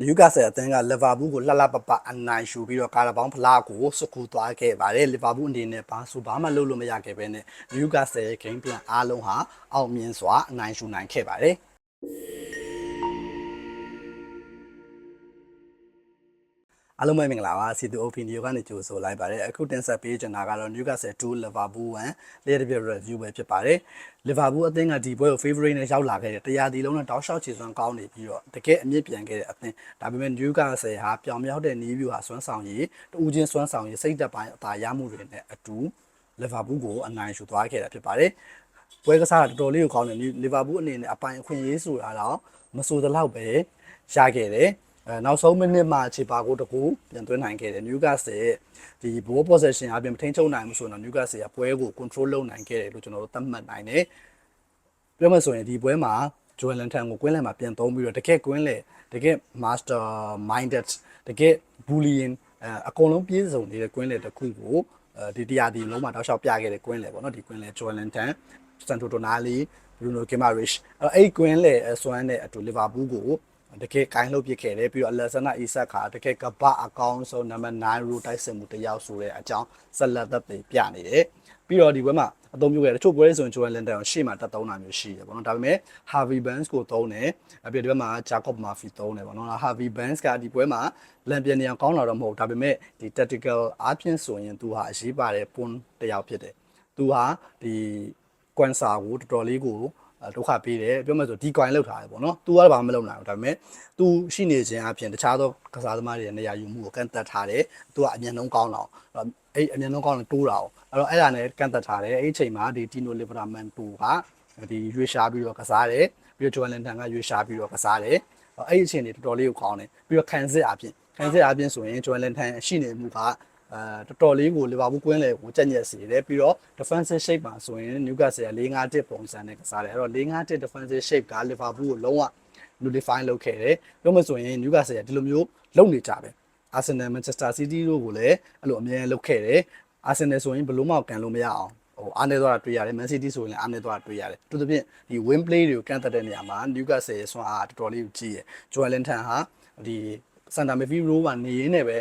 နယူကာဆယ်အသင်းကလီဗာပူးကိုလှလှပပအနိုင်ယူပြီးတော့ကာရာဘောင်းဖလားကိုစကူသွားခဲ့ပါတယ်လီဗာပူးအနေနဲ့ဘာဆိုဘာမှလုပ်လို့မရခဲ့ပဲနဲ့နယူကာဆယ်ရဲ့ဂိမ်းပလန်အားလုံးဟာအောင်မြင်စွာအနိုင်ယူနိုင်ခဲ့ပါတယ် အားလုံးပဲမင်္ဂလာပါစီတူအိုဖီနီယိုကနေကြိုဆိုလိုက်ပါတယ်အခုတင်ဆက်ပေးချင်တာကတော့ Newcastle 2 Liverpool 1လျှက်တစ်ပြ review ပဲဖြစ်ပါတယ် Liverpool အသင်းကဒီပွဲကို favorite နဲ့ရောက်လာခဲ့တယ်တရားဒီလုံးနဲ့တောက်လျှောက်ချေစွမ်းကောင်းနေပြီးတော့တကယ်အမြင့်ပြန်ခဲ့တဲ့အသင်းဒါပေမဲ့ Newcastle ဟာပြောင်မြောက်တဲ့နီးဗျူဟာစွမ်းဆောင်ရည်တူးချင်းစွမ်းဆောင်ရည်စိတ်သက်ပိုင်းအသာရမှုတွေနဲ့အတူ Liverpool ကိုအနိုင်ယူသွားခဲ့တာဖြစ်ပါတယ်ပွဲကစားတာတော်တော်လေးကိုကောင်းတယ် Liverpool အနေနဲ့အပိုင်အခွင့်အရေးဆိုတာတော့မဆိုသလောက်ပဲရခဲ့တယ် အဲနောက်ဆုံးမိနစ်မှာခြေပါကိုတကူပြန်သွင်းနိုင်ခဲ့တယ် Newcastle ဒီ ball possession အပြင်မထိန်းချုပ်နိုင်မှုဆိုတော့ Newcastle ကပွဲကို control လုပ်နိုင်ခဲ့တယ်လို့ကျွန်တော်တို့သတ်မှတ်နိုင်တယ်ပြောမှဆိုရင်ဒီပွဲမှာ Joel Lantan ကိုကွင်းလယ်မှာပြန်သုံးပြီးတော့တကယ်ကွင်းလယ်တကယ် master minded တကယ် bullying အဲအကုန်လုံးပြည့်စုံနေတဲ့ကွင်းလယ်တစ်ခုကိုအဲဒီတရားဒီလုံးမှာတောက်လျှောက်ပြခဲ့တဲ့ကွင်းလယ်ပေါ့နော်ဒီကွင်းလယ် Joel Lantan Santo Tonali Bruno Guimaraes အဲ့အဲ့ကွင်းလယ်အစွမ်းနဲ့အတူ Liverpool ကို တကယ်ကိုင်းလုပ်ပစ်ခဲ့တယ်ပြီးတော့ Alexander Isak ကတကယ်ကပအကောင်းဆုံးနံပါတ်9 row တိုက်စစ်မှုတစ်ယောက်ဆိုတဲ့အကြောင်းဆက်လက်သက်သေပြနေတယ်ပြီးတော့ဒီဘက်မှာအသုံးပြုခဲ့တယ်တချို့ပွဲတွေဆိုရင် Joel Linton ကိုရှေ့မှာတက်သုံးတာမျိုးရှိတယ်ပေါ့နော်ဒါပေမဲ့ Harvey Barnes ကိုသုံးတယ်အပြီးဒီဘက်မှာ Jacob Murphy သုံးတယ်ပေါ့နော် Harvey Barnes ကဒီပွဲမှာလန်ပြန်နေအောင်ကောင်းလာတော့မဟုတ်ဒါပေမဲ့ဒီ tactical အားဖြင့်ဆိုရင်သူဟာအရေးပါတဲ့ point တစ်ယောက်ဖြစ်တယ်သူဟာဒီကွမ်ဆာကိုတော်တော်လေးကို ဒုက္ခပေးတယ်ပြောမှဆိုဒီကွိုင်းလောက်ထားတယ်ပေါ့နော်။ तू ကတော့ဘာမှမလုပ်နိုင်ဘူးဒါပေမဲ့ तू ရှိနေခြင်းအပြင်တခြားသောကစားသမားတွေရဲ့နေရာယူမှုကိုကန့်သက်ထားတယ်။ तू ကအမြန်ဆုံးကောင်းတော့အဲ့အမြန်ဆုံးကောင်းတော့တိုးတာအောင်အဲ့တော့အဲ့ဒါနဲ့ကန့်သက်ထားတယ်အဲ့ဒီအချိန်မှာဒီ Tino Livramento ကဒီရွေးရှားပြီးတော့ကစားတယ်ပြီးတော့ Joel Linton ကရွေးရှားပြီးတော့ကစားတယ်အဲ့ဒီအချိန်တွေတော်တော်လေးကိုကောင်းတယ်ပြီးတော့ခံစစ်အပြင်ခံစစ်အပြင်ဆိုရင် Joel Linton ရှိနေမှုက အဲတော်တော်လေးကိုလီဗာပူးကွင်းလေကိုကြက်ညက်စေတယ်ပြီးတော့ defensive shape မှာဆိုရင် Newcastle က4-5-1ပုံစံနဲ့ကစားတယ်အဲ့တော့4-5-1 defensive shape ကလီဗာပူးကိုလုံးဝ nullify လုပ်ခဲ့တယ်ပြောမှဆိုရင် Newcastle ကဒီလိုမျိုးလုပ်နေကြပဲ Arsenal Manchester City တို့ကိုလည်းအဲ့လိုအမြဲလုပ်ခဲ့တယ် Arsenal ဆိုရင်ဘလို့မှကန်လို့မရအောင်ဟိုအားနေသွားတာတွေ့ရတယ် Man City ဆိုရင်လည်းအားနေသွားတာတွေ့ရတယ်သူတို့ဖြင့်ဒီ win play တွေကိုကန့်သက်တဲ့နေရာမှာ Newcastle ရဲ့ဆွမ်းအားတော်တော်လေးကိုကြီးရယ် Joel Linton ဟာဒီ center midfield row မှာနေရင်းနဲ့ပဲ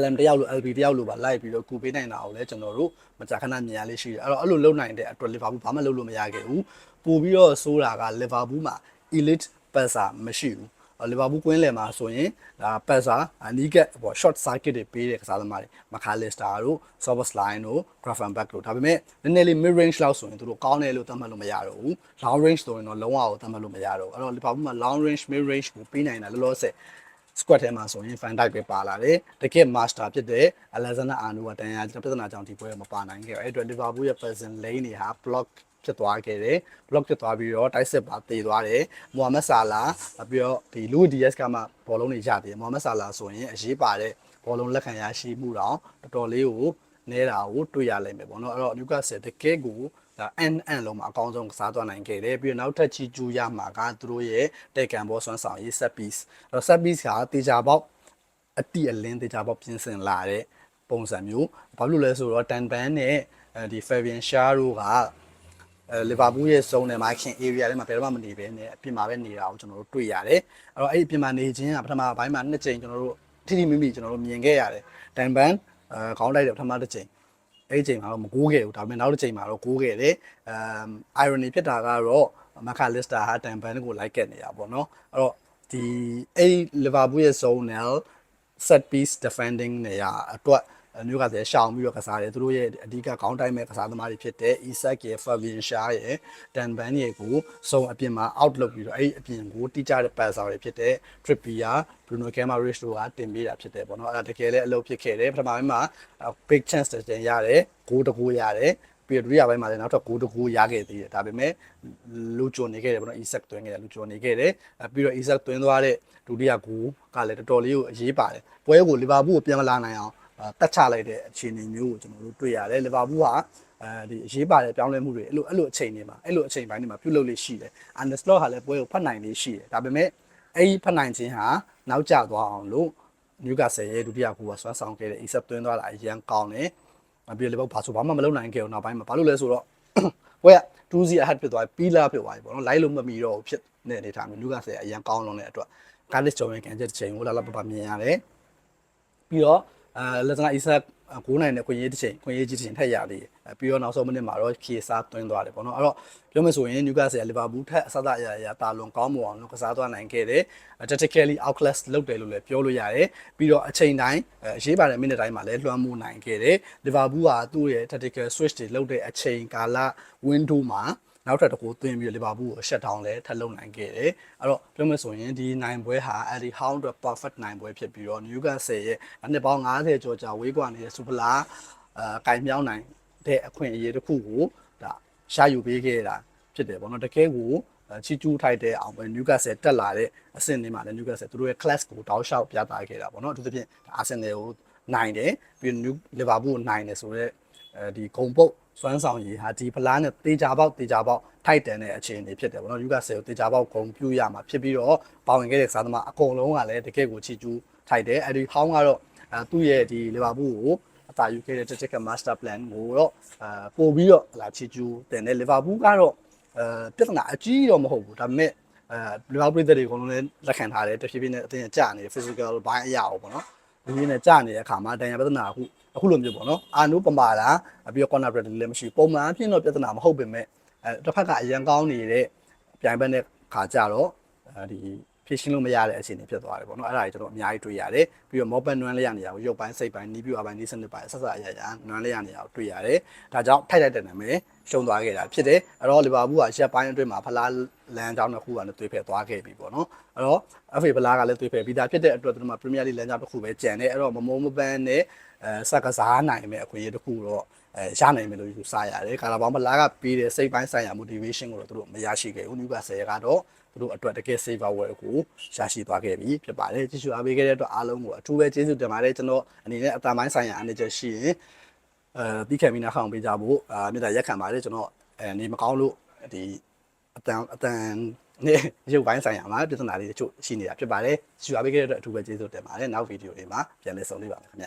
LM တယောက်လို့ LB တယောက်လို့ပါလိုက်ပြီးတော့ကူပေးနိုင်တာကိုလည်းကျွန်တော်တို့မကြာခဏမြင်ရလေးရှိတယ်အဲ့တော့အဲ့လိုလုပ်နိုင်တဲ့အတွက်လီဗာပူးဘာမှလုပ်လို့မရခဲ့ဘူးပို့ပြီးတော့ဆိုးတာကလီဗာပူးမှာ elite passer မရှိဘူးလီဗာပူးကွင်းလယ်မှာဆိုရင်ဒါ passer အနီးကပ်ပေါ့ short circuit တွေပေးတဲ့ကစားသမားတွေမခါလစ်စတာတို့ Sobersline တို့ Gravenberch တို့ဒါပေမဲ့နည်းနည်းလေး mid range လောက်ဆိုရင်သူတို့ကောင်းတယ်လို့သတ်မှတ်လို့မရတော့ဘူး long range ဆိုရင်တော့လုံးဝကိုသတ်မှတ်လို့မရတော့ဘူးအဲ့တော့လီဗာပူးမှာ long range mid range ကိုပေးနိုင်တာလောလောဆယ် squad ထဲမှာဆိုရင် fan type ပဲပါလာတယ်တကယ် master ဖြစ်တဲ့ Alexander Arnold ကတန်ရာပြဿနာကြောင့်ဒီပွဲမပါနိုင်ခဲ့ဘူးအဲ့အတွက် Liverpool ရဲ့ person lane တွေဟာ block ဖြစ်သွားခဲ့တယ် block ဖြစ်သွားပြီးတော့တိုက်စစ်ပါတည်သွားတယ်မိုဟာမက်ဆာလာပြီးတော့ဒီလူဒီယက်စ်ကမှဘောလုံးတွေရသေးတယ်မိုဟာမက်ဆာလာဆိုရင်အရေးပါတဲ့ဘောလုံးလက်ခံရရှိမှုတော့တော်တော်လေးကိုနေတာကိုတွေ့ရလိမ့်မယ်ပေါ့နော်အဲ့တော့ Newcastle တကယ်ကို ဒါ N N လုံးမှာအကောင်းဆုံးကစားသွားနိုင်ခဲ့တယ်ပြီးတော့နောက်ထပ်ချီကျူးရမှာကသူတို့ရဲ့တေကန်ဘောဆွမ်းဆောင်ရေး set piece အဲ့တော့ set piece ကတေချာပေါက်အတိအလင်းတေချာပေါက်ပြင်ဆင်လာတဲ့ပုံစံမျိုးဘာလို့လဲဆိုတော့တန်ပန်နဲ့ဒီ Fabian Schär တို့ကအဲလီဗာပူးရဲ့ဇုံထဲမှာခင် area ထဲမှာဘယ်တော့မှမနေဘဲနဲ့အပြင်မှာပဲနေတာကိုကျွန်တော်တို့တွေ့ရတယ်အဲ့တော့အဲ့ဒီအပြင်မှာနေခြင်းကပထမဘိုင်းမှာနှစ်ကြိမ်ကျွန်တော်တို့ထိထိမိမိကျွန်တော်တို့မြင်ခဲ့ရတယ်တန်ပန်အဲခေါင်းတိုက်တယ်ပထမတစ်ကြိမ် အဲ့ဒီချိန်မှာတော့မကိုးခဲ့ဘူးဒါပေမဲ့နောက်တစ်ချိန်မှာတော့ကိုးခဲ့တယ်အမ် irony ဖြစ်တာကတော့မခါလစ်တာဟာတန်ပန်ကိုလိုက်ခဲ့နေတာပေါ့နော်အဲ့တော့ဒီအဲ့လီဗာပူးရဲ့ zone နဲ့ set piece defending နေရာအတွက် မျိုးကတည်းရှောင်ပြီးတော့ကစားတယ်သူတို့ရဲ့အဓိကခေါင်းတိုင်းမဲ့ကစားသမားတွေဖြစ်တဲ့ Isaac ရဲ့ Fabian Schär ရဲ့ Dan Ban ရဲ့ကိုစုံအပြင်မှာ out လုပ်ပြီးတော့အဲ့အပြင်ကိုတိကျတဲ့ passer တွေဖြစ်တဲ့ Trippier Bruno Guimaraes တို့ကတင်ပေးတာဖြစ်တယ်ပေါ့နော်အဲ့ဒါတကယ်လည်းအလုပ်ဖြစ်ခဲ့တယ်ပထမပိုင်းမှာ big chance တင်ရတယ်ဂိုးတကူရတယ်ပြီးတော့ဒုတိယပိုင်းမှာလည်းနောက်ထပ်6တကူရခဲ့သေးတယ်ဒါပေမဲ့လူချိုနေခဲ့တယ်ပေါ့နော် Isaac သွင်းခဲ့တယ်လူချိုနေခဲ့တယ်ပြီးတော့ Isaac သွင်းသွားတဲ့ဒုတိယကူကလည်းတော်တော်လေးကိုအရေးပါတယ်ပွဲကိုလီဗာပူးကိုပြန်မလာနိုင်အောင် တက်ချလိုက်တဲ့အခြေအနေမျိုးကိုကျွန်တော်တို့တွေ့ရတယ်လီဗာပူးဟာအဲဒီအရေးပါတဲ့ပြောင်းလဲမှုတွေအဲ့လိုအဲ့လိုအချိန်တွေမှာအဲ့လိုအချိန်ပိုင်းတွေမှာပြုလုပ်လေးရှိတယ်အန်ဒစလော့ဟာလည်းပွဲကိုဖတ်နိုင်လေးရှိတယ်ဒါပေမဲ့အဲ့ဒီဖတ်နိုင်ခြင်းဟာနောက်ကျသွားအောင်လို့နယူကာဆယ်ရဲ့ဒုတိယကူကဆွမ်းဆောင်ခဲ့တဲ့ Isaac သွင်းသွားတာအရန်ကောင်းတယ်ပြီးတော့လေဘာဆိုဘာမှမလုပ်နိုင်ခဲ့ဘူးနောက်ပိုင်းမှာဘာလို့လဲဆိုတော့ပွဲက2-0 ahead ဖြစ်သွားပြီပီလာဖြစ်သွားပြီပေါ့နော်လိုက်လို့မမီတော့ဘူးဖြစ်နေနေထားမျိုးနယူကာဆယ်အရန်ကောင်းလုံးတဲ့အတွက်ကားလစ်ကျော်ရင်ကန်ချက်တစ်ချိန်ကိုလာလာပပမြင်ရတယ်ပြီးတော့ အဲလက်စနာအီဆာ9နိုင်တဲ့ခွင့်ရေးတစ်ချိန်ခွင့်ရေးကြီးတစ်ချိန်ထက်ရသေးတယ်အဲပြီးတော့နောက်ဆုံးမိနစ်မှာတော့ခီဆာသွင်းသွားတယ်ပေါ့နော်အဲ့တော့ပြောမယ်ဆိုရင်နျူကာဆယ်လီဗာပူးထက်အဆအရရတာလွန်ကောင်းမွန်အောင်လို့ကစားသွားနိုင်ခဲ့တယ် tactically outclass လုပ်တယ်လို့လည်းပြောလို့ရတယ်ပြီးတော့အချိန်တိုင်းအရေးပါတဲ့မိနစ်တိုင်းမှာလည်းလွှမ်းမိုးနိုင်ခဲ့တယ်လီဗာပူးကသူ့ရဲ့ tactical switch တွေလုပ်တဲ့အချိန်ကာလ window မှာ နောက်ထပ်တစ်ခုသွင်းပြီးလီဗာပူးကို shut down လဲထပ်လုပ်နိုင်ခဲ့တယ်အဲ့တော့ပြောမယ်ဆိုရင်ဒီနိုင်ပွဲဟာအဲ့ဒီ how to perfect နိုင်ပွဲဖြစ်ပြီးတော့ Newcastle ရဲ့နှစ်ပေါင်း90ကျော်ကြာဝေးကွာနေတဲ့ Super လာအဲကင်မြောင်းနိုင်တဲ့အခွင့်အရေးတစ်ခုကိုဒါရှာယူပေးခဲ့တာဖြစ်တယ်ပေါ့နော်တကယ်ကိုချီကျူးထိုက်တဲ့အောင်ပဲ Newcastle တက်လာတဲ့အဆင့်တွေမှာလည်း Newcastle သူတို့ရဲ့ class ကိုတောက်လျှောက်ပြသခဲ့တာပေါ့နော်အထူးသဖြင့် Arsenal ကိုနိုင်တယ်ပြီးတော့ Liverpool ကိုနိုင်တယ်ဆိုတော့အဲဒီဂုံပုတ် စွမ်းဆောင်ရည်ဟာဒီဖလားနဲ့တေချာပေါက်တေချာပေါက်ထိုက်တန်တဲ့အခြေအနေဖြစ်တယ်ပေါ့နော်ယူကဆယ်ကိုတေချာပေါက်ဂုံပြူရမှာဖြစ်ပြီးတော့ပါဝင်ခဲ့တဲ့စားသမားအကုန်လုံးကလည်းတကယ့်ကိုချီကျူးထိုက်တယ်အဲဒီဟောင်းကတော့အဲသူ့ရဲ့ဒီလီဗာပူးကိုအသာယူခဲ့တဲ့ tactical master plan ကိုတော့အဲပို့ပြီးတော့လာချီကျူးတင်တယ်လီဗာပူးကတော့အဲပြဿနာအကြီးတော့မဟုတ်ဘူးဒါပေမဲ့အဲလီဗာပူးပြည်တွေအကုန်လုံးလည်းလက်ခံထားတယ်တဖြည်းဖြည်းနဲ့အတင်းကျနေတယ် physical ဘိုင်းအရာပေါ့နော် ဒီနေ့နဲ့ကြာနေတဲ့အခါမှာတန်ရပြဿနာအခုအခုလိုမျိုးပေါ့နော်အာနုပမာလာပြီးတော့ corner break လည်းမရှိပုံမှန်အဖြစ်တော့ပြဿနာမဟုတ်ပေမဲ့အဲတစ်ဖက်ကအရန်ကောင်းနေတဲ့ပြိုင်ဘက်နဲ့ခါကြတော့အဲဒီ ဖြည့်ရှင်းလို့မရတဲ့အခြေအနေဖြစ်သွားတယ်ပေါ့နော်အဲ့ဒါကြီးကျွန်တော်အများကြီးတွေ့ရတယ်ပြီးတော့ mobile နွမ်းလေးရနေရကိုရုပ်ပိုင်းစိတ်ပိုင်းနီးပြူအပိုင်းနီးစနစ်ပိုင်းဆက်ဆက်အရာရာနွမ်းလေးရနေရကိုတွေ့ရတယ်ဒါကြောင့်ထိုက်လိုက်တဲ့နာမည်ရှုံသွားခဲ့တာဖြစ်တယ်အဲ့တော့လီဗာပူးကရက်ပိုင်းအတွင်းမှာဖလားလမ်းကြောင်းတစ်ခုကလည်းတွေ့ဖက်သွားခဲ့ပြီပေါ့နော်အဲ့တော့ FA ဖလားကလည်းတွေ့ဖက်ပြီးသားဖြစ်တဲ့အတွက်သူတို့မှာ Premier League လမ်းကြောင်းတစ်ခုပဲကြံတယ်အဲ့တော့မမိုးမပန်းနဲ့အဲစက်ကစားနိုင်မဲ့အခွင့်အရေးတစ်ခုတော့ အဲရနိုင်မယ်လို့ယူဆရတယ်ကာလာဘောင်းမလာကပေးတဲ့စိတ်ပိုင်းဆိုင်ရာ motivation ကိုတော့သူတို့မရရှိခဲ့ဘူးနျူကာဆယ်ကတော့သူတို့အတွက်တကယ် saver word ကိုရရှိသွားခဲ့ပြီဖြစ်ပါတယ်ကြည့်ရှုအားပေးခဲ့တဲ့အတွက်အားလုံးကိုအထူးပဲကျေးဇူးတင်ပါတယ်ကျွန်တော်အနေနဲ့အတန်ပိုင်းဆိုင်ရာအနေချက်ရှိရင်အဲပြီးခဲ့ပြီးနောက်ခေါင်ပေးကြဖို့အာမြေတားရက်ခံပါတယ်ကျွန်တော်အနေမကောင်းလို့ဒီအတန်အတန်နဲ့ရုပ်ပိုင်းဆိုင်ရာမှာပြဿနာလေးတချို့ရှိနေတာဖြစ်ပါတယ်ကြည့်ရှုအားပေးခဲ့တဲ့အတွက်အထူးပဲကျေးဇူးတင်ပါတယ်နောက်ဗီဒီယိုတွေမှာပြန်လည်ဆုံတွေ့ပါမယ်ခင်ဗျ